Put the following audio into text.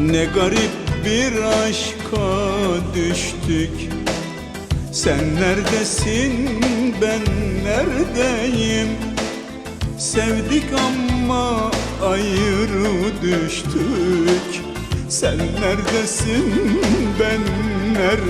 Ne garip bir aşka düştük. Sen neredesin ben neredeyim? Sevdik ama ayrı düştük. Sen neredesin ben neredeyim?